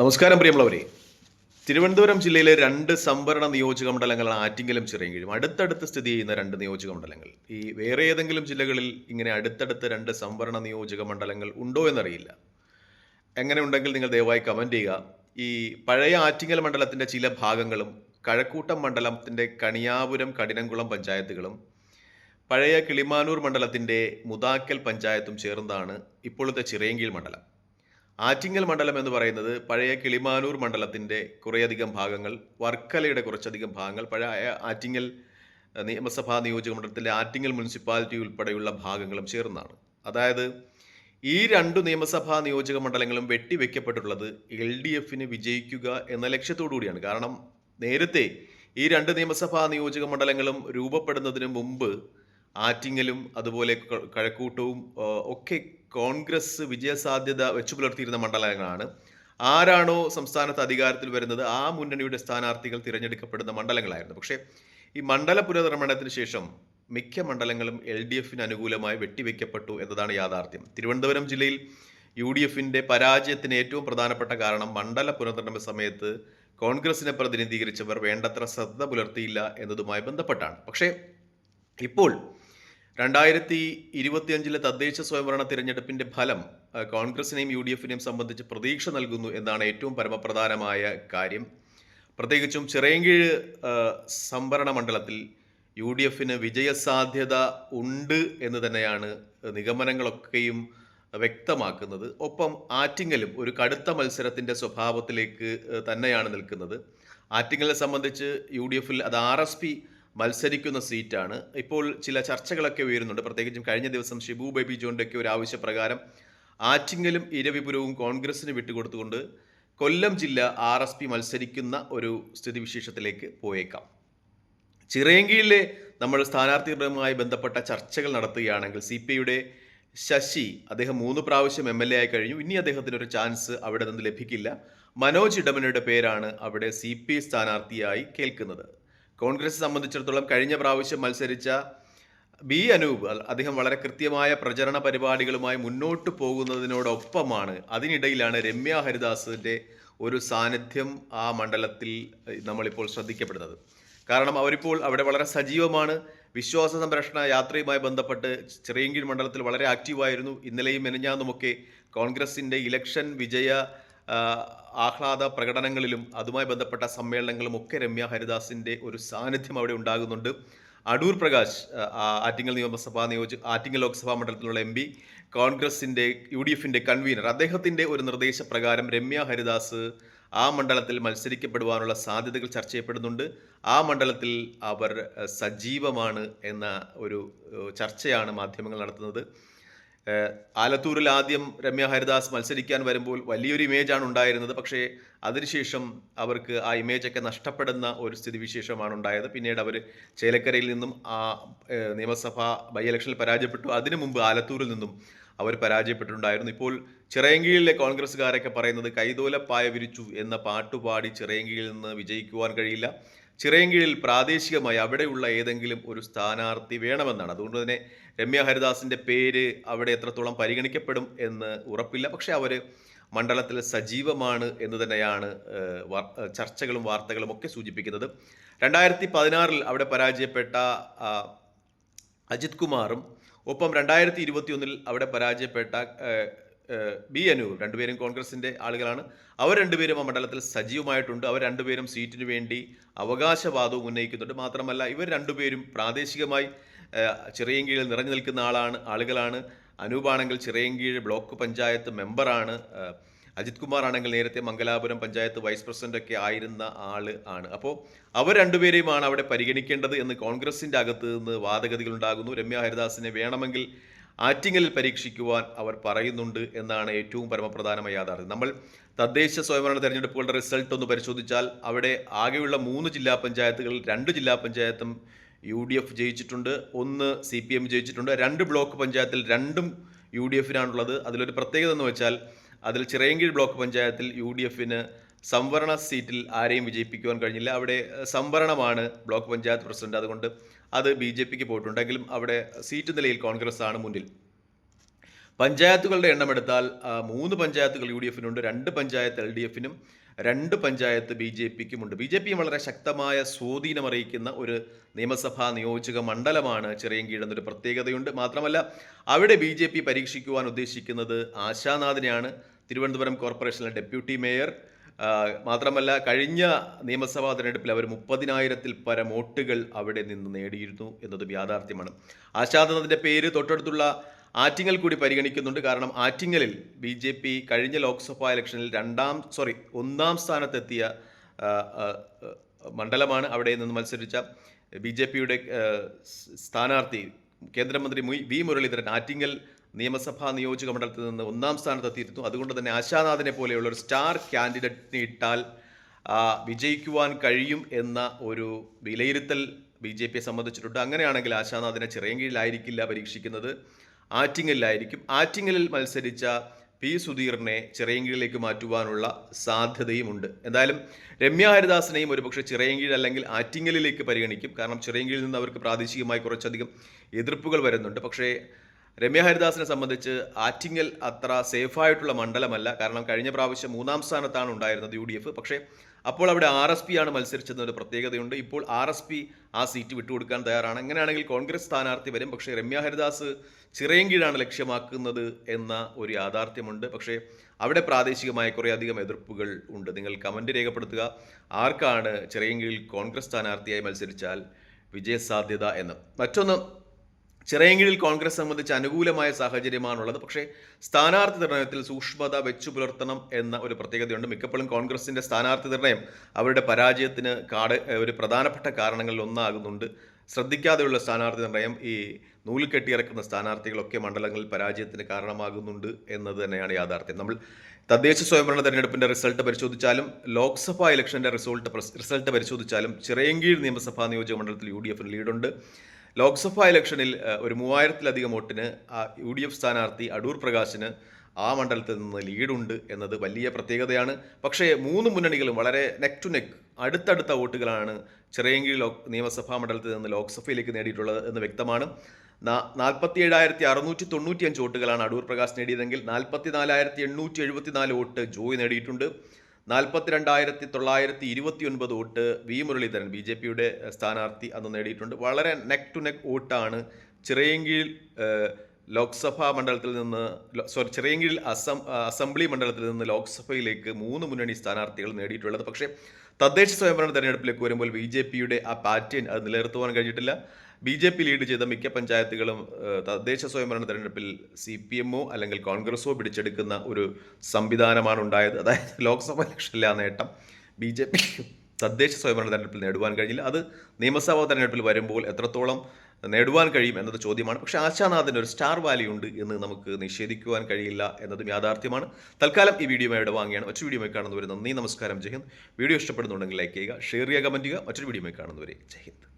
നമസ്കാരം പ്രിയമുള്ളവരെ. തിരുവനന്തപുരം ജില്ലയിലെ രണ്ട് സംവരണ നിയോജക മണ്ഡലങ്ങളാണ് ആറ്റിങ്ങലും ചിറയൻകീഴും അടുത്തടുത്ത് സ്ഥിതി ചെയ്യുന്ന രണ്ട് നിയോജക മണ്ഡലങ്ങൾ. ഈ വേറെ ഏതെങ്കിലും ജില്ലകളിൽ ഇങ്ങനെ അടുത്തടുത്ത് രണ്ട് സംവരണ നിയോജക മണ്ഡലങ്ങൾ ഉണ്ടോ എന്നറിയില്ല. എങ്ങനെ ഉണ്ടെങ്കിൽ നിങ്ങൾ ദയവായി കമന്റ് ചെയ്യുക. ഈ പഴയ ആറ്റിങ്ങൽ മണ്ഡലത്തിന്റെ ചില ഭാഗങ്ങളും കഴക്കൂട്ടം മണ്ഡലത്തിന്റെ കണിയാപുരം കഠിനംകുളം പഞ്ചായത്തുകളും പഴയ കിളിമാനൂർ മണ്ഡലത്തിന്റെ മുതാക്കൽ പഞ്ചായത്തും ചേർന്നതാണ് ഇപ്പോഴത്തെ ചിറയൻകീഴ് മണ്ഡലം. ആറ്റിങ്ങൽ മണ്ഡലം എന്ന് പറയുന്നത് പഴയ കിളിമാനൂർ മണ്ഡലത്തിന്റെ കുറേയധികം ഭാഗങ്ങൾ വർക്കലയുടെ കുറച്ചധികം ഭാഗങ്ങൾ പഴയ ആറ്റിങ്ങൽ നിയമസഭാ നിയോജക മണ്ഡലത്തിലെ ആറ്റിങ്ങൽ മുനിസിപ്പാലിറ്റി ഉൾപ്പെടെയുള്ള ഭാഗങ്ങളും ചേർന്നാണ്. അതായത് ഈ രണ്ടു നിയമസഭാ നിയോജക മണ്ഡലങ്ങളും വെട്ടിവെക്കപ്പെട്ടിട്ടുള്ളത് എൽ ഡി എഫിന് വിജയിക്കുക എന്ന ലക്ഷ്യത്തോടു കൂടിയാണ്. കാരണം നേരത്തെ ഈ രണ്ട് നിയമസഭാ നിയോജക മണ്ഡലങ്ങളും രൂപപ്പെടുന്നതിന് മുമ്പ് ആറ്റിങ്ങലും അതുപോലെ കഴക്കൂട്ടവും ഒക്കെ കോൺഗ്രസ് വിജയസാധ്യത വെച്ചു പുലർത്തിയിരുന്ന മണ്ഡലങ്ങളാണ്. ആരാണോ സംസ്ഥാനത്ത് അധികാരത്തിൽ വരുന്നത് ആ മുന്നണിയുടെ സ്ഥാനാർത്ഥികൾ തിരഞ്ഞെടുക്കപ്പെടുന്ന മണ്ഡലങ്ങളായിരുന്നു. പക്ഷേ ഈ മണ്ഡല പുനർനിർമ്മാണത്തിന് ശേഷം മിക്ക മണ്ഡലങ്ങളും എൽ ഡി എഫിന് അനുകൂലമായി വെട്ടിവെക്കപ്പെട്ടു എന്നതാണ് യാഥാർത്ഥ്യം. തിരുവനന്തപുരം ജില്ലയിൽ യു ഡി എഫിന്റെ പരാജയത്തിന് ഏറ്റവും പ്രധാനപ്പെട്ട കാരണം മണ്ഡല പുനർനിർമ്മ സമയത്ത് കോൺഗ്രസിനെ പ്രതിനിധീകരിച്ചവർ വേണ്ടത്ര ശ്രദ്ധ പുലർത്തിയില്ല എന്നതുമായി ബന്ധപ്പെട്ടാണ്. പക്ഷേ ഇപ്പോൾ രണ്ടായിരത്തി ഇരുപത്തിയഞ്ചിലെ തദ്ദേശ സ്വയംഭരണ തിരഞ്ഞെടുപ്പിന്റെ ഫലം കോൺഗ്രസിനെയും യു ഡി എഫിനെയും സംബന്ധിച്ച് പ്രതീക്ഷ നൽകുന്നു എന്നാണ് ഏറ്റവും പരമപ്രധാനമായ കാര്യം. പ്രത്യേകിച്ചും ചിറയൻകീഴ് സംഭരണ മണ്ഡലത്തിൽ യു ഡി എഫിന് വിജയസാധ്യത ഉണ്ട് എന്ന് തന്നെയാണ് നിഗമനങ്ങളൊക്കെയും വ്യക്തമാക്കുന്നത്. ഒപ്പം ആറ്റിങ്ങലും ഒരു കടുത്ത മത്സരത്തിന്റെ സ്വഭാവത്തിലേക്ക് തന്നെയാണ് നിൽക്കുന്നത്. ആറ്റിങ്ങലിനെ സംബന്ധിച്ച് യു ഡി എഫിൽ അത് ആർ എസ് പി മത്സരിക്കുന്ന സീറ്റാണ്. ഇപ്പോൾ ചില ചർച്ചകളൊക്കെ ഉയരുന്നുണ്ട്. പ്രത്യേകിച്ചും കഴിഞ്ഞ ദിവസം ഷിബു ബേബി ജോണിന്റെ ഒക്കെ ഒരു ആവശ്യപ്രകാരം ആറ്റിങ്ങലും ഇരവിപുരവും കോൺഗ്രസിന് വിട്ടുകൊടുത്തുകൊണ്ട് കൊല്ലം ജില്ല ആർ എസ് പി മത്സരിക്കുന്ന ഒരു സ്ഥിതിവിശേഷത്തിലേക്ക് പോയേക്കാം. ചിറയങ്കിയിലെ നമ്മൾ സ്ഥാനാർത്ഥികളുമായി ബന്ധപ്പെട്ട ചർച്ചകൾ നടത്തുകയാണെങ്കിൽ സി പി ഐയുടെ ശശി അദ്ദേഹം മൂന്ന് പ്രാവശ്യം എം എൽ എ ആയി കഴിഞ്ഞു. ഇനി അദ്ദേഹത്തിന് ഒരു ചാൻസ് അവിടെ നിന്ന് ലഭിക്കില്ല. മനോജ് ഇടമനയുടെ പേരാണ് അവിടെ സി പി ഐ സ്ഥാനാർത്ഥിയായി കേൾക്കുന്നത്. കോൺഗ്രസ് സംബന്ധിച്ചിടത്തോളം കഴിഞ്ഞ പ്രാവശ്യം മത്സരിച്ച ബി അനൂപ് അദ്ദേഹം വളരെ കൃത്യമായ പ്രചരണ പരിപാടികളുമായി മുന്നോട്ട് പോകുന്നതിനോടൊപ്പമാണ്. അതിനിടയിലാണ് രമ്യ ഹരിദാസിന്റെ ഒരു സാന്നിധ്യം ആ മണ്ഡലത്തിൽ നമ്മളിപ്പോൾ ശ്രദ്ധിക്കപ്പെടുന്നത്. കാരണം അവരിപ്പോൾ അവിടെ വളരെ സജീവമാണ്. വിശ്വാസ സംരക്ഷണ യാത്രയുമായി ബന്ധപ്പെട്ട് ചെറിയങ്കിൽ മണ്ഡലത്തിൽ വളരെ ആക്റ്റീവായിരുന്നു. ഇന്നലെയും മെനഞ്ഞാന്നുമൊക്കെ കോൺഗ്രസിന്റെ ഇലക്ഷൻ വിജയ ആഹ്ലാദ പ്രകടനങ്ങളിലും അതുമായി ബന്ധപ്പെട്ട സമ്മേളനങ്ങളും ഒക്കെ രമ്യ ഹരിദാസിന്റെ ഒരു സാന്നിധ്യം അവിടെ ഉണ്ടാകുന്നുണ്ട്. അടൂർ പ്രകാശ് ആറ്റിങ്ങൽ നിയമസഭാ നിയോജ ആറ്റിങ്ങൽ ലോക്സഭാ മണ്ഡലത്തിലുള്ള എം പി കോൺഗ്രസിന്റെ യു ഡി എഫിന്റെ കൺവീനർ. അദ്ദേഹത്തിന്റെ ഒരു നിർദ്ദേശപ്രകാരം രമ്യ ഹരിദാസ് ആ മണ്ഡലത്തിൽ മത്സരിക്കപ്പെടുവാനുള്ള സാധ്യതകൾ ചർച്ച ചെയ്യപ്പെടുന്നുണ്ട്. ആ മണ്ഡലത്തിൽ അവർ സജീവമാണ് എന്ന ഒരു ചർച്ചയാണ് മാധ്യമങ്ങൾ നടത്തുന്നത്. ആലത്തൂരിൽ ആദ്യം രമ്യ ഹരിദാസ് മത്സരിക്കാൻ വരുമ്പോൾ വലിയൊരു ഇമേജാണ് ഉണ്ടായിരുന്നത്. പക്ഷേ അതിനുശേഷം അവർക്ക് ആ ഇമേജൊക്കെ നഷ്ടപ്പെടുന്ന ഒരു സ്ഥിതിവിശേഷമാണ് ഉണ്ടായത്. പിന്നീട് അവർ ചേലക്കരയിൽ നിന്നും ആ നിയമസഭ ബൈ ഇലക്ഷനിൽ പരാജയപ്പെട്ടു. അതിനു മുമ്പ് ആലത്തൂരിൽ നിന്നും അവർ പരാജയപ്പെട്ടിട്ടുണ്ടായിരുന്നു. ഇപ്പോൾ ചിറയൻകീഴിലെ കോൺഗ്രസ്സുകാരൊക്കെ പറയുന്നത് കൈതോലപ്പായ വിരിച്ചു എന്ന പാട്ടുപാടി ചിറയൻകീഴിൽ നിന്ന് വിജയിക്കുവാൻ കഴിയില്ല. ചിറയൻകീഴിൽ പ്രാദേശികമായി അവിടെയുള്ള ഏതെങ്കിലും ഒരു സ്ഥാനാർത്ഥി വേണമെന്നാണ്. അതുകൊണ്ട് തന്നെ രമ്യ ഹരിദാസിന്റെ പേര് അവിടെ എത്രത്തോളം പരിഗണിക്കപ്പെടും എന്ന് ഉറപ്പില്ല. പക്ഷേ അവർ മണ്ഡലത്തിൽ സജീവമാണ് എന്ന് തന്നെയാണ് ചർച്ചകളും വാർത്തകളും ഒക്കെ സൂചിപ്പിക്കുന്നത്. രണ്ടായിരത്തി പതിനാറിൽ അവിടെ പരാജയപ്പെട്ട അജിത് കുമാറും ഒപ്പം രണ്ടായിരത്തി ഇരുപത്തി ഒന്നിൽ അവിടെ പരാജയപ്പെട്ട ബി അനു രണ്ടുപേരും കോൺഗ്രസിന്റെ ആളുകളാണ്. അവർ രണ്ടുപേരും ആ മണ്ഡലത്തിൽ സജീവമായിട്ടുണ്ട്. അവർ രണ്ടുപേരും സീറ്റിന് വേണ്ടി അവകാശവാദവും ഉന്നയിക്കുന്നുണ്ട്. മാത്രമല്ല ഇവർ രണ്ടുപേരും പ്രാദേശികമായി ചിറയൻകീഴിൽ നിറഞ്ഞു നിൽക്കുന്ന ആളാണ് ആളുകളാണ്. അനൂപാണെങ്കിൽ ചിറയൻകീഴ് ബ്ലോക്ക് പഞ്ചായത്ത് മെമ്പറാണ്. അജിത് കുമാർ ആണെങ്കിൽ നേരത്തെ മംഗലാപുരം പഞ്ചായത്ത് വൈസ് പ്രസിഡന്റ് ഒക്കെ ആയിരുന്ന ആൾ ആണ്. അപ്പോൾ അവർ രണ്ടുപേരെയുമാണ് അവിടെ പരിഗണിക്കേണ്ടത് എന്ന് കോൺഗ്രസിന്റെ അകത്ത് നിന്ന് വാദഗതികൾ ഉണ്ടാകുന്നു. രമ്യ ഹരിദാസിനെ വേണമെങ്കിൽ ആറ്റിങ്ങലിൽ പരീക്ഷിക്കുവാൻ അവർ പറയുന്നുണ്ട് എന്നാണ് ഏറ്റവും പരമപ്രധാനമായ യാഥാർത്ഥ്യം. നമ്മൾ തദ്ദേശ സ്വയംഭരണ തെരഞ്ഞെടുപ്പുകളുടെ റിസൾട്ട് ഒന്ന് പരിശോധിച്ചാൽ അവിടെ ആകെയുള്ള മൂന്ന് ജില്ലാ പഞ്ചായത്തുകളിൽ രണ്ട് ജില്ലാ പഞ്ചായത്തും യു ഡി എഫ് ജയിച്ചിട്ടുണ്ട് ഒന്ന് സി പി എം ജയിച്ചിട്ടുണ്ട് രണ്ട് ബ്ലോക്ക് പഞ്ചായത്തിൽ രണ്ടും യു ഡി എഫിനാണുള്ളത് അതിലൊരു പ്രത്യേകത എന്ന് വെച്ചാൽ അതിൽ ചിറയൻകീഴ് ബ്ലോക്ക് പഞ്ചായത്തിൽ യു ഡി എഫിന് സംവരണ സീറ്റിൽ ആരെയും വിജയിപ്പിക്കുവാൻ കഴിഞ്ഞില്ല. അവിടെ സംവരണമാണ് ബ്ലോക്ക് പഞ്ചായത്ത് പ്രസിഡന്റ്. അതുകൊണ്ട് അത് ബി ജെ പിക്ക് പോയിട്ടുണ്ടെങ്കിലും അവിടെ സീറ്റ് നിലയിൽ കോൺഗ്രസ് ആണ് മുന്നിൽ. പഞ്ചായത്തുകളുടെ എണ്ണം എടുത്താൽ മൂന്ന് പഞ്ചായത്തുകൾ യു ഡി എഫിനുണ്ട് രണ്ട് പഞ്ചായത്ത് എൽ ഡി എഫിനും രണ്ട് പഞ്ചായത്ത് ബി ജെ പിക്കുമുണ്ട്. ബി ജെ പിയും വളരെ ശക്തമായ സ്വാധീനം അറിയിക്കുന്ന ഒരു നിയമസഭാ നിയോജക മണ്ഡലമാണ് ചിറയൻകീഴ് എന്നൊരു പ്രത്യേകതയുണ്ട്. മാത്രമല്ല അവിടെ ബി ജെ പി പരീക്ഷിക്കുവാൻ ഉദ്ദേശിക്കുന്നത് ആശാനാഥിനെയാണ്. തിരുവനന്തപുരം കോർപ്പറേഷനിലെ ഡെപ്യൂട്ടി മേയർ മാത്രമല്ല കഴിഞ്ഞ നിയമസഭാ തെരഞ്ഞെടുപ്പിൽ അവർ മുപ്പതിനായിരത്തിൽ പരം വോട്ടുകൾ അവിടെ നിന്ന് നേടിയിരുന്നു എന്നതും യാഥാർത്ഥ്യമാണ്. ആശാദനത്തിന്റെ പേര് തൊട്ടടുത്തുള്ള ആറ്റിങ്ങൽ കൂടി പരിഗണിക്കുന്നുണ്ട്. കാരണം ആറ്റിങ്ങലിൽ ബി ജെ പി കഴിഞ്ഞ ലോക്സഭാ ഇലക്ഷനിൽ രണ്ടാം സോറി ഒന്നാം സ്ഥാനത്തെത്തിയ മണ്ഡലമാണ് അവിടെ നിന്ന് മത്സരിച്ച ബി ജെ പിയുടെ സ്ഥാനാർത്ഥി കേന്ദ്രമന്ത്രി വി മുരളീധരൻ ആറ്റിങ്ങൽ നിയമസഭാ നിയോജക മണ്ഡലത്തിൽ നിന്ന് ഒന്നാം സ്ഥാനത്തെത്തിയിരുന്നു. അതുകൊണ്ട് തന്നെ ആശാനാഥിനെ പോലെയുള്ള ഒരു സ്റ്റാർ കാൻഡിഡേറ്റിനെ ഇട്ടാൽ വിജയിക്കുവാൻ കഴിയും എന്ന ഒരു വിലയിരുത്തൽ ബി ജെ പിയെ സംബന്ധിച്ചിട്ടുണ്ട്. അങ്ങനെയാണെങ്കിൽ ആശാനാഥിനെ ചിറയൻകീഴിലായിരിക്കില്ല പരീക്ഷിക്കുന്നത്. ആറ്റിങ്ങലിലായിരിക്കും. ആറ്റിങ്ങലിൽ മത്സരിച്ച പി സുധീറിനെ ചിറയൻകീഴിലേക്ക് മാറ്റുവാനുള്ള സാധ്യതയുമുണ്ട് എന്തായാലും രമ്യ ഹരിദാസിനെയും ഒരുപക്ഷെ ചിറയൻകീഴ് അല്ലെങ്കിൽ ആറ്റിങ്ങലിലേക്ക് പരിഗണിക്കും. കാരണം ചിറയൻകീഴിൽ നിന്ന് അവർക്ക് പ്രാദേശികമായി കുറച്ചധികം എതിർപ്പുകൾ വരുന്നുണ്ട്. പക്ഷേ രമ്യ ഹരിദാസിനെ സംബന്ധിച്ച് ആറ്റിങ്ങൽ അത്ര സേഫായിട്ടുള്ള മണ്ഡലമല്ല. കാരണം കഴിഞ്ഞ പ്രാവശ്യം മൂന്നാം സ്ഥാനത്താണ് ഉണ്ടായിരുന്നത് യു ഡി എഫ്. പക്ഷേ അപ്പോൾ അവിടെ ആർ എസ് പി ആണ് മത്സരിച്ചതെന്നൊരു പ്രത്യേകതയുണ്ട്. ഇപ്പോൾ ആർ എസ് പി ആ സീറ്റ് വിട്ടുകൊടുക്കാൻ തയ്യാറാണ്. അങ്ങനെയാണെങ്കിൽ കോൺഗ്രസ് സ്ഥാനാർത്ഥി വരും. പക്ഷേ രമ്യ ഹരിദാസ് ചിറയൻകീഴാണ് ലക്ഷ്യമാക്കുന്നത് എന്ന ഒരു യാഥാർത്ഥ്യമുണ്ട്. പക്ഷേ അവിടെ പ്രാദേശികമായ കുറേയധികം എതിർപ്പുകൾ ഉണ്ട്. നിങ്ങൾ കമന്റ് രേഖപ്പെടുത്തുക. ആർക്കാണ് ചിറയൻകീഴിൽ കോൺഗ്രസ് സ്ഥാനാർത്ഥിയായി മത്സരിച്ചാൽ വിജയസാധ്യത എന്ന്. മറ്റൊന്ന് ചിറയൻകീഴിൽ കോൺഗ്രസ് സംബന്ധിച്ച് അനുകൂലമായ സാഹചര്യമാണുള്ളത്. പക്ഷേ സ്ഥാനാർത്ഥി നിർണയത്തിൽ സൂക്ഷ്മത വെച്ചു പുലർത്തണം എന്ന ഒരു പ്രത്യേകതയുണ്ട്. മിക്കപ്പോഴും കോൺഗ്രസിന്റെ സ്ഥാനാർത്ഥി നിർണയം അവരുടെ പരാജയത്തിന് കാട് ഒരു പ്രധാനപ്പെട്ട കാരണങ്ങളിൽ ഒന്നാകുന്നുണ്ട്. ശ്രദ്ധിക്കാതെയുള്ള സ്ഥാനാർത്ഥി നിർണയം ഈ നൂൽ കെട്ടിയിറക്കുന്ന സ്ഥാനാർത്ഥികളൊക്കെ മണ്ഡലങ്ങളിൽ പരാജയത്തിന് കാരണമാകുന്നുണ്ട് എന്നത് തന്നെയാണ് യാഥാർത്ഥ്യം. നമ്മൾ തദ്ദേശ സ്വയംഭരണ തെരഞ്ഞെടുപ്പിന്റെ റിസൾട്ട് പരിശോധിച്ചാലും ലോക്സഭാ ഇലക്ഷന്റെ റിസൾട്ട് റിസൾട്ട് പരിശോധിച്ചാലും ചിറയങ്കീഴ് നിയമസഭാ നിയോജക മണ്ഡലത്തിൽ യു ഡി എഫിന് ലീഡുണ്ട്. ലോക്സഭാ ഇലക്ഷനിൽ ഒരു മൂവായിരത്തിലധികം വോട്ടിന് യു ഡി എഫ് സ്ഥാനാർത്ഥി അടൂർ പ്രകാശിന് ആ മണ്ഡലത്തിൽ നിന്ന് ലീഡുണ്ട് എന്നത് വലിയ പ്രത്യേകതയാണ്. പക്ഷേ മൂന്ന് മുന്നണികളും വളരെ നെക്ക് ടു നെക്ക് അടുത്തടുത്ത വോട്ടുകളാണ് ചിറയൻകീഴ് ലോ നിയമസഭാ മണ്ഡലത്തിൽ നിന്ന് ലോക്സഭയിലേക്ക് നേടിയിട്ടുള്ളത് എന്ന് വ്യക്തമാണ്. നാൽപ്പത്തി ഏഴായിരത്തി അറുന്നൂറ്റി തൊണ്ണൂറ്റി അഞ്ച് വോട്ടുകളാണ് അടൂർ പ്രകാശ് നേടിയതെങ്കിൽ നാൽപ്പത്തി നാലായിരത്തി എണ്ണൂറ്റി എഴുപത്തി നാല് വോട്ട് ജോയ് നേടിയിട്ടുണ്ട്. നാൽപ്പത്തിരണ്ടായിരത്തി തൊള്ളായിരത്തി ഇരുപത്തി ഒൻപത് vote V Muraleedharan B J പിയുടെ സ്ഥാനാർത്ഥി അന്ന് നേടിയിട്ടുണ്ട്. വളരെ നെക്ക് ടു നെക്ക് വോട്ടാണ് ചിറയൻകീഴ് ലോക്സഭാ മണ്ഡലത്തിൽ നിന്ന് സോറി ചിറയൻകീഴിൽ അസം അസംബ്ലി മണ്ഡലത്തിൽ നിന്ന് ലോക്സഭയിലേക്ക് മൂന്ന് മുന്നണി സ്ഥാനാർത്ഥികൾ നേടിയിട്ടുള്ളത്. പക്ഷേ തദ്ദേശ സ്വയംഭരണ തെരഞ്ഞെടുപ്പിലേക്ക് വരുമ്പോൾ ബി ജെ പിയുടെ ആ പാറ്റേൺ അത് നിലനിർത്തുവാൻ കഴിഞ്ഞിട്ടില്ല. ബി ജെ പി ലീഡ് ചെയ്ത മിക്ക പഞ്ചായത്തുകളും തദ്ദേശ സ്വയംഭരണ തെരഞ്ഞെടുപ്പിൽ സി പി എമ്മോ അല്ലെങ്കിൽ കോൺഗ്രസോ പിടിച്ചെടുക്കുന്ന ഒരു സംവിധാനമാണ് ഉണ്ടായത്. അതായത് ലോക്സഭാ ഇലക്ഷനിലെ ആ നേട്ടം ബി ജെ പി തദ്ദേശ സ്വയംഭരണ തെരഞ്ഞെടുപ്പിൽ നേടുവാൻ കഴിഞ്ഞില്ല അത് നിയമസഭാ തെരഞ്ഞെടുപ്പിൽ വരുമ്പോൾ എത്രത്തോളം നേടുവാൻ കഴിയും എന്നത് ചോദ്യമാണ്. പക്ഷേ ആശാനാഥിന് ഒരു സ്റ്റാർ വാല്യൂ ഉണ്ട് എന്ന് നമുക്ക് നിഷേധിക്കുവാൻ കഴിയില്ല എന്നതും യാഥാർത്ഥ്യമാണ്. തൽക്കാലം ഈ വീഡിയോ ഇവിടെ വാങ്ങിയാണ്. മറ്റൊരു വീഡിയോ കാണുന്നവരെ നന്ദി. നമസ്കാരം. ജയ്ഹിന്ദ് വീഡിയോ ഇഷ്ടപ്പെടുന്നുണ്ടെങ്കിൽ ലൈക്ക് ചെയ്യുക ഷെയർ ചെയ്യുക കമന്റ് ചെയ്യുക. മറ്റൊരു വീഡിയോ കാണുന്നവരെ ജയ്ഹിന്ദ്